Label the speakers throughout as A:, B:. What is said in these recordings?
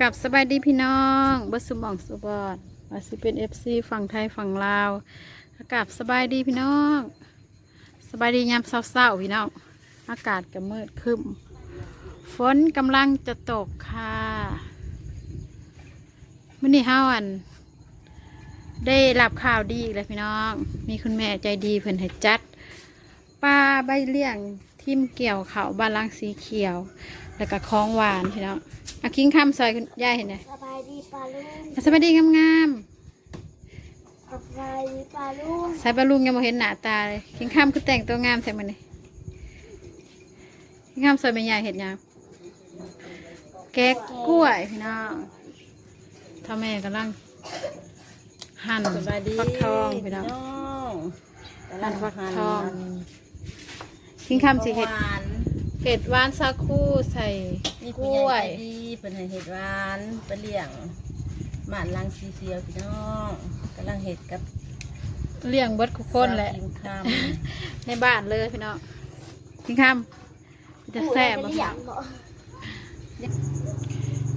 A: กับสบายดีพี่น้องบัสมองสุบอดว่าสิเป็นเอฟซีฝั่งไทยฝั่งลาวกับสบายดีพี่น้อง สบายดียามเศร้าๆพี่น้อง อากาศก็มืดครึ้ม ฝนกำลังจะตกค่ะมื่อนี้ห้าวัน ได้รับข่าวดีอีกแล้วพี่น้อง มีคุณแม่ใจดีเพิ่นให้จัดปลาใบเลี่ยง ทิมเกี่ยวเขาบานลังสีเขียว แล้วก็ของหวานพี่น้องเอาคิงคำซอยคุณยายเห็นไหม
B: สบายดีปลาลุง
A: สวัสดีงาม
B: สบายดีปลาลุง
A: ๆสายบาลุงยังไม่เห็นหน้าตาเลยคิงคำคือแต่งตัวงามใช่ไหมนี่คิงคำซอยเป็นยายเห็นยังแกะกล้วยพี่น้องท่าแม่กำลังหั่น
C: สบายดี
A: ฟักทองพี่น้อง
C: หั่นฟักทอง
A: คิงคำสิเห็ด
C: หวาน
A: เห็ดหวานซาคูใส่
C: นี่
A: ก
C: ผู้
A: ล้
C: ให
A: ว
C: ญ่
A: ย
C: ใจดีเป็นให้เห็ดหวานไปเลี้ยงหมาลังสีเขียวพี่น้องกำลังเห็ดกับ
A: เลี้ยงเบิดคุกคนแหละ
C: สาวกิมค
A: ในบ้านเลยพี่น้องคิงคำจะแซ่บ
B: บ่
A: บ่
B: อยากบ่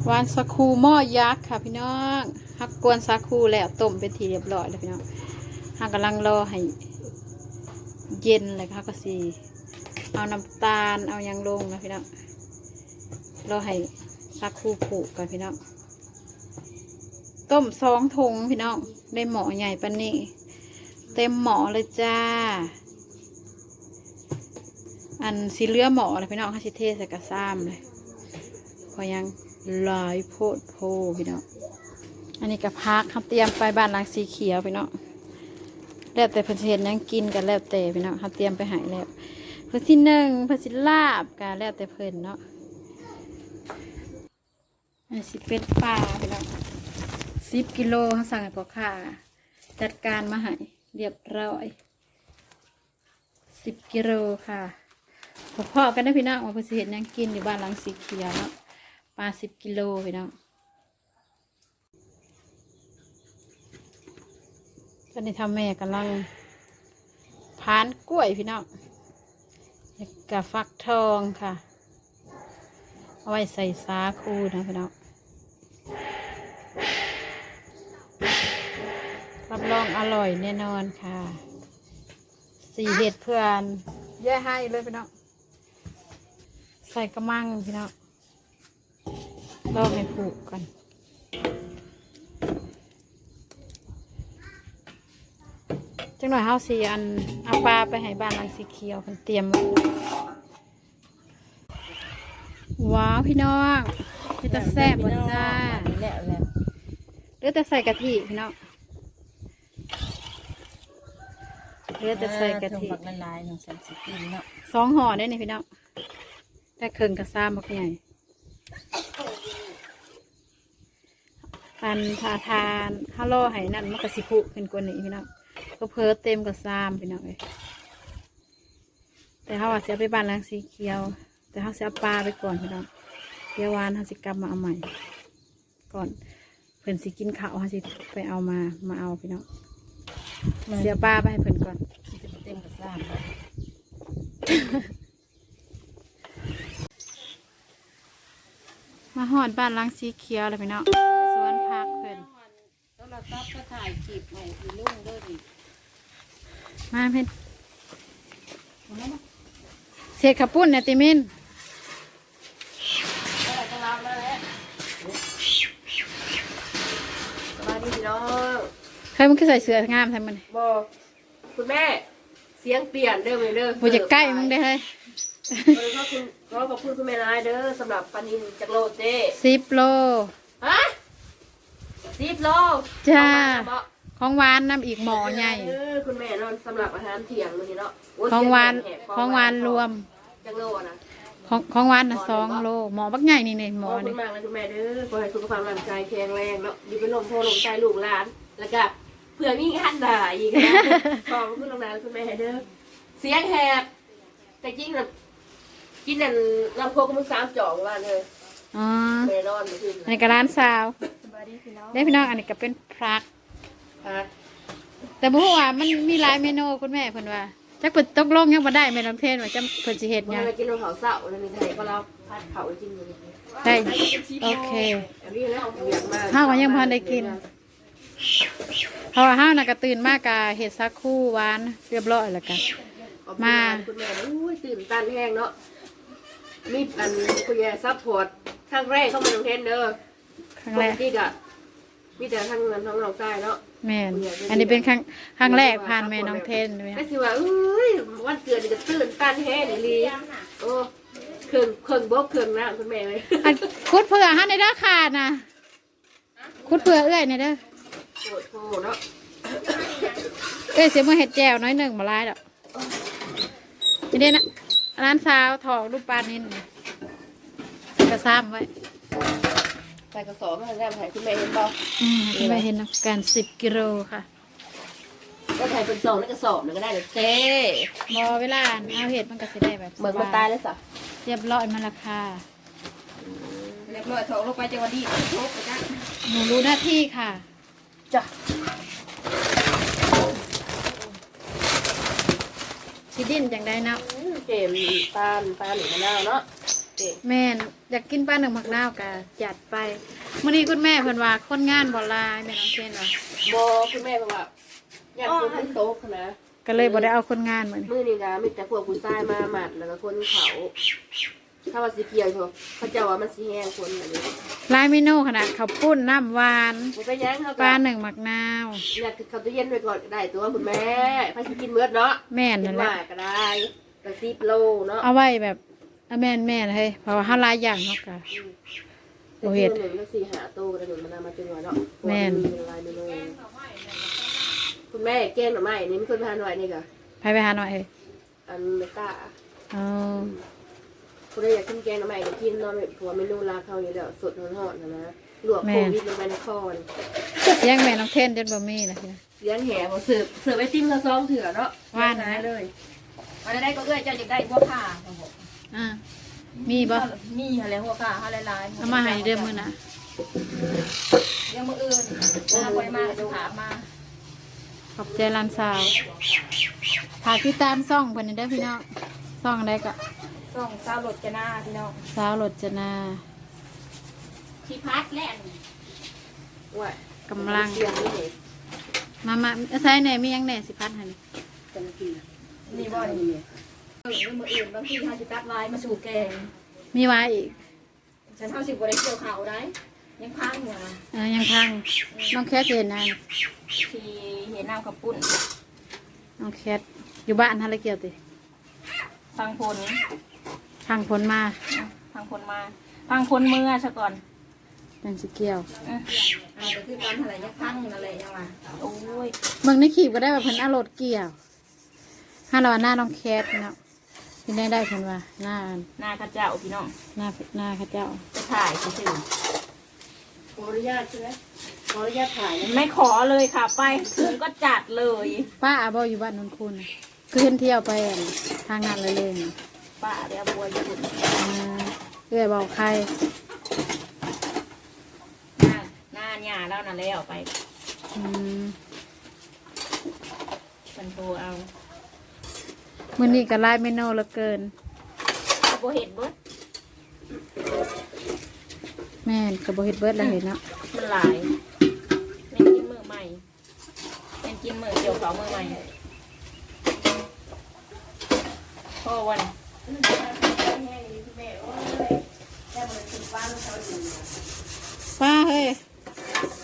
A: หวานสาคูหม้อยักษ์ค่ะพี่น้องฮักกวนสาคูแล้วต้มเป็นทีเรียบร้อยแล้วพี่น้องฮักกำลังรอให้ เย็นเลยค่ะก็สี เอาน้ำตาลเอายังลงนะพี่น้องเรอให้สาคูผูกกันพี่น้องต้มสองถุงพี่น้องได้หม้อใหญ่ปานนี้เต็มหม้อเลยจ้า อันสีเลือหม้อเลยพี่น้องเขาสิเทสกระซ้ำเลยพอยังหลายโพดโพพี่น้องอันนี้กับพักเขาเตรียมไปบ้านลังสีเขียวพี่น้องแล้วแต่เพิ่นสิเห็นยังกินกันแล้วแต่พี่น้องเขาเตรียมไปหายแล้ว เพิ่นสิหนึ่งเพิ่นสิลาบกันแล้วแต่เพิ่นเนาะอันสิเป็นปลาพี่น้องสิบกิโลเขาสั่งให้พ่อค้าจัดการมาให้เรียบร้อยสิบกิโลค่ะพอๆกันได้พี่น้องว่าเพิ่นสิเห็นยังกินอยู่บ้านหลังสีเขียวเนาะปลาสิบกิโลพี่น้องตอนนี้ทำแม่กำลังพานกล้วยพี่น้อง กับฟักทองค่ะ เอาไว้ใส่สาคูนะพี่น้องรับรองอร่อยแน่นอนค่ะ สี่เห็ดเพื่อนแย่ให้เลยพี่น้องใส่กระมังพี่น้องรอให้ผูกก่อน จังหน่อยเฮาสีอันเอาปลาไปให้บ้านหลังสีเขียวเพิ่นเตรียมไว้ว้าวพี่น้องนี่จะแซ่บบ่จ้า
C: แล้วแล้ว
A: เหลือแต่ใส่กะทิพี่น้องเหลือแต่ใส่กะทิ
C: ผักละลายหนึ่งสามสิบกินเนาะ
A: สองห่อได้นี่พี่น้องแต่เครื่องกระซ้ำบักใหญ่อันทาทานฮัลโหลให้นั่นมันกระสิพุขึ้นกว่านี้พี่น้อง ก็เพิ่เต็มกระซ้ำพี่น้องเลยแต่เขาว่าเสียไปบ้านล้างสีเขียว แต่เขาเสียปลาไปก่อนพี่น้องเดี๋ยววานเขาสิกลับมาเอาใหม่ ก่อนเพิ่นสิกินข้าวเขาสิไปเอามา มาเอาพี่น้องเสียปลาไปให้เพิ่นก่อน
C: จะเต็มกระซ้ำ
A: มาหอดบ้านล้างสีเขียวเลยพี่น้องสวนพักเพิ่น
C: ต้องเราตับก็ถ่ายคลิปให้พี่ลุงด้วยดิ
A: มาเพิ่นเศษขับปุ้นเนี่ยติมิน
D: สวัสดีพี่น้อง
A: เคยมันคือใส่เสื้องามใช่มัน
D: บอกคุณแม่ เสียงเปลี่ยนเด้อเว้ยเด้อ
A: บ่จะใกล้มึงได้เลย
D: วันนี้ขอบคุณขอขอบคุณคุณแม่นายเด้อสำหรับปานินจากโลเจ้
A: สิบโล
D: ฮะสิบโล
A: จ้า
D: เอมเฉพะ
A: ของหวานน้ำอีกหมอใหญ่
D: เออคุณแม่นอนสำหรับอาหารเที่ยงมื้อนี้เนาะโย
A: ของหวาน
D: เสียแหบ
A: ของหวานรวม
D: จากโลนะ
A: ของของหวานน่ะสองโลหมอบักใหญ่นี่เนี่ยหม
D: ข
A: อ
D: อบคุ
A: นี่
D: ณมากเลยคุณแม่เด้อขอให้สุขภาพร่างกายแข็งแรงเนาะอยู่เป็นลมโพลมใจลูกหลาน แล้วก็เผื่อมีงานด่าอีกนะขอบคุณลงนานคุณแม่เด้อเสียงแหบแต่จริงแบบกินนั่นลำโพงก็มึงสามจ่องว่าเลย
A: อ๋อ
D: แม่นอนมาขึ้น
A: อันนี้ก็ร้านสาว
D: สบายดีพี่น้อง
A: ได้พี่น้องอันนี้ก็เป็นพรัก
D: ครับ
A: แต่บ่ฮู้ว่ามันมีหลายเมนูคุณแม่เพิ่นว่าจักเปิดตกลงยังบ่ได้แม่น้องเทนว่าจะเพิ่นสิเฮ็ดห
D: วัน
A: ยัง
D: นี้กินข้าวเสาร์แล้วมีไทยก็เราพัดเขาจริงอยู่นี่
A: ได้โอเค
D: อันนี้แล้วเอาเหยียบมา
A: ข้าวก็ยังพอได้กิน เพราะว่าห้าวน่ะก็ตื่นมากกะเห็ดซักคู่หวานเรียบร้อยแล้วกันมา
D: คุณแม่อุ้ยตื่นตันแห้งเนาะมีอันคุณยายซัพพอร์ตครั้งแรกเข้ามาลงเทนเด้อ
A: ครั้ง
D: ป
A: แร
D: ก
A: ก
D: ติกะมีแต่ทางเงินทางเราใต้เนาะ
A: แม่นอันนี้เป็นครั้งครั้งแรกผ่านแม่น้องเทนไหม
D: ก็คือว่าเอ้ยวันเกิดนี่ก็ตื่นตันแห้งอีหลีโอ้เครื่องเครื่องบกเครื่องน้ำคุณแม่เลย
A: อันคุดเผื่อให้ในเด้อขาดนะคุดเผื่อเอื้อยในเด้อ
D: โอ้โหเนาะ
A: เอ้ยเสียมือเห็ดแจวน้อยหนึ่งมาลายดอกนี่เด้นะร้านสาวถอกรูปปลานินนี่กระซ้ำไว้
D: ใส่กระสอบมาแล้วถ่ายคุณแม่เห็นบ่
A: อืมที่ไปเห็นนะการสิบกิโลค่ะ
D: ก็ถ่ายเป็นซองแล้วกระสอบนึงก็ได้เลยเจ้
A: บอเวลาเอาเห็ดมันก็สิได้แบบส
D: เหมือน
A: บ
D: มันตายแล้วสะ
A: เรียบร้อยมาราคา
C: เรียบร้อยถอกลงไปจังหวะดีโชกไปจ้ะ
A: หนูรู้หน้าที่ค่ะ
D: จ้ะ
A: ชิดินจังได้เนาะ
D: เกมตาลตาลหรือมะนาวเนาะ เจ๊
A: แม่นอยากกินปลาหนึ่งผักนาวกะจัดไปมื่อนี้คุณแม่เพิ่นว่าคนงานบ่หลายแม่น้องเชนว่า
D: บอคุณแม่บอกว่าอยากคนขึ้นโต๊ะนะ
A: ก็เลยบ่ได้เอาคนงานมานี่
D: มือนี่นะมีแต่พวกผู้ชายมาหมัดแล้วก็คนเขาถ้าว่าสีเขียวเขาเขาเจะว่ามันสีแห้งคนแบบนี้
A: หลายเมนูขนาดข้าวปุ้นน้ำหวาน
D: มันไปยังเขา
A: ปลาหนึ่งหมักนาว
D: อยากเขาตู้เย็นไว้ก่อนก็ได้ตัวคุณแม่พาสิกินเมื่อเนาะ
A: แม่น
D: กิ
A: นั่
D: น
A: นแหละ
D: มากก็ได้กระซิบโลเนาะ
A: เอาไว้แบบเอาแม่นแม่นเฮ้ยเพราะว่าห้าหลายอย่างเนาะกะโอ้เห็ด
D: หนึ่งก็สี่หาโตกระหนึ่งมันนำมาเป็นหัวเนาะ
A: แม่น
D: มีลายเมนูคุณแม่แกงหน่อไม้นี่มันคนทานหน่อยนี่ก็
A: ไปไปหาหน่อยเฮ้ย
D: อันเมตา
A: เอา
D: คุณได้อยากกินแกงหน่อไม้ก็กินเนาะผัวเมนูลาเขาอยู่แล้วสดหอนๆนะนะลวกโควิดลงไปในคอนี่
A: เลี้ยงแม่น้องเทนจนบ่มีนะพี่
D: เลี้ยงแห่บ่เสิร์ฟเสิร์ฟไอติมละซองเถื่อเนาะ
A: ว่านนะ
D: ได้เลย
C: มาได้ก็เอ้ยเจ้าอยากได้หัวขาครับผม
A: อ่า มีบ่
C: มีอะไรหัวขาอะไรลาย
A: เอามาให้เด้อมื้อน่ะ
C: เดี๋ยวมืออื่นมาไปมาถามมา
A: ขอบใจร้านสาวฝากติดตามซ่องเพิ่นนี่เด้อพี่น้องซ่องใดก็
C: ต้องซาวรถจะหน้าพี่น้อง
A: สาวรจนา
C: ที่พัดแล่น
D: ว่ากำ
A: ลัง
D: เสียงนี่เด็ก
A: มามาใส่แหน่มีหยังแหน่สิพัดให้นี่
D: กันกิน
C: นี่บ่นี่เออมืออื่นบางทีเขาจะตัดลายมาสู่แกง
A: มีไว้อีก
C: ฉันเท่าสิบกว่าได้เกี่ยวเขาได้ ยังพังอยู่นะ
A: เออยังพังน้องแคทเห็นนะ
C: ที่เห็นน้ำขับปุ้น
A: น้องแคทอยู่บ้านฮะเลยเกี่ยวติ
C: พังพล
A: พังผลมา
C: พังพลมาพังพลเมื่อซะก่อน
A: จังสิเกี่ยว
C: อะอ่าแต่คือการอะไรยังพังอะไรยังมาโอ้ย
A: เมืองในขีบก็ได้แบบเพิ่นอารมณ์เกี่ยวห้าเราหน้าน้องแคทเนาะ เป็นได้ได้เพิ่นว่าหน้า
C: หน้าข้าเจ้าพี่น้อง
A: หน้าหน้าข้าเจ้า
C: จะถ่ายซื่อ
D: ขออนุญาตใช่ไหมขออนุญาตถ่ายนะ
C: ๆไม่ขอเลยค่ะ ไปถึงก็จัดเลย
A: ป้าอาบออยู่บ้านนนคุณคือขึ้นเที่ยวไปอั่นทางงานเลยเลยน่ะ
C: ป้าเดี๋ยวบัวญี่ปุ่น
A: อ่าเอื้อยบอกใคร
C: หน้าหน้าหญ้าแล้วน่ะแล้วไป
A: อืม
C: เป็นโทรเอา
A: มื้อนี้ก็หลายเมนูเหลือเกิน
C: เอาโบเห็ดเบิด
A: แม่นก็บ่เฮ็ดเบิดแล้วเห็นเนาะ
C: มันหลายแม่นกินมือใหม่แม่นกินมือเกี่ยวเขามือใหม่พ่อวัน
A: ป้าเฮ้ย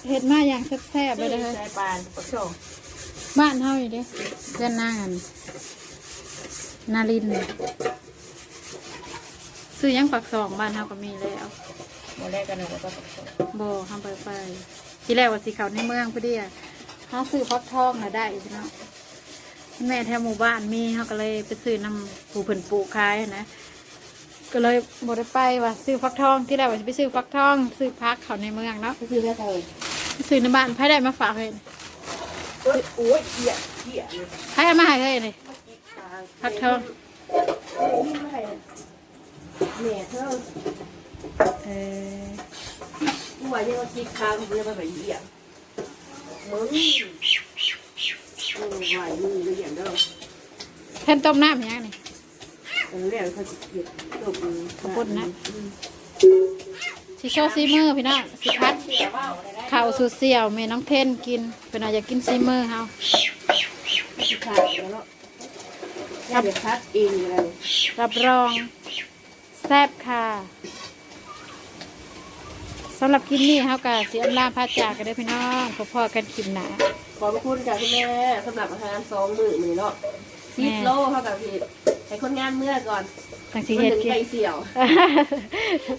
A: เฮ็ดมาอย่างแซ่บๆไป
C: ซื้อ
A: เลยเฮ้ย
C: ใส่ปานปะโชว์
A: บ้านเฮาอยู่เด้เพื่อนหน้ากัน นารินทร์ซื้อหยังปักสองบ้านเฮาก็มีแล้ว
C: โมแรกกันเลยก็ปะโชว์
A: บ่ทำไปไป ทีแรกว่าสิเขาในเมืองพอดีอะหาซื้อฟักทองน่ะได้พี่น้องแม่แถวหมู่บ้านมีเฮาก็เลยไปซื้อนำผู้เพิ่นปลูกขายนะก็เลยบ่ได้ไปว่าซื้อฟักทองที่แรกว่าสิไปซื้อฟักทอง ซื้อพักเขาในเมืองเนาะ
D: ก็คือแค่เธอ
A: ซื้อในบ้านไผได้มาฝากเฮ้ย
D: โอ้ยโอ้ยเหี้ยเหี้ยเลย
A: ไผเอามาให้เฮ้ยนี่ฟัก ทอง
D: นี่ไม่แม่เธอ
A: เออ
D: ผู้ว่ายังว่าคิดค้างเขาเรียกว่าแบบเหี้ยมึงโอ้ยว่าอยู่เลยอย่างเดิม
A: แทนต้มน้ำยังนี่
D: อันแรกเขาจะเก็บตบ
A: ข้าวปุ้นนะ
D: อืม
A: สิโชว์ซีมือพี่น้องสิพัดข้าวสูตรเสี่ยวแม่น้องเทนกินเป็นอาอยากกินซีมือเฮา
D: ย่าเดี๋ยวคัดเองอยู่แล้ว
A: รับรอง แซ่บค่ะสำหรับคลิปนี้เฮาก็สิอำลาพาจากกันเด้อพี่น้องพอๆกันคลิปหน้า
D: ขอบคุณจากคุณแม่สำหรับอาหารสองมื้อมื้อเนาะสิบโลเท่ากับพี่ให้คนงานเมื่อก่อน
A: จังสิ
D: มัน
A: เฮ็ด
D: ถึง
A: กิน
D: ไก่เสี่ยว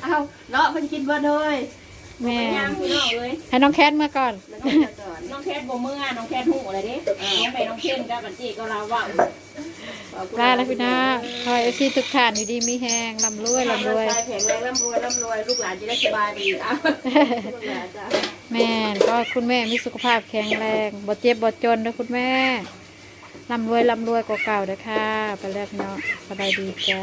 D: เอาเนาะเพิ่นกินเบ่เลย
A: แม่
C: ย่างพี่น้องเอ้ย
A: ให้น้องแคทเมื่อก่อน
D: แล้วก็จะก่อน
C: น้องแคทบ่เมื่อน้องแคทหูอะไรเด้น้องไปน้องเคนกับบัญชีก็เราว่า
D: ขอบคุณ
A: ลาแล้วพี่น้องขอให้ซีทุกท่านอยู่ดีมีแฮงลำรวยลำรวย
D: แข็งแรงร่ำรวยร่ำรวยลูกหลานจะได้สบายดีอะลูกหลานจ้ะ
A: แม่นก็คุณแม่มีสุขภาพแข็งแรงบ่เจ็บบ่จนเด้อคุณแม่ลำรวยลำรวยกว่าเก่าเด้อค่ะ ไปแล้วพี่น้องสบายดีจ้า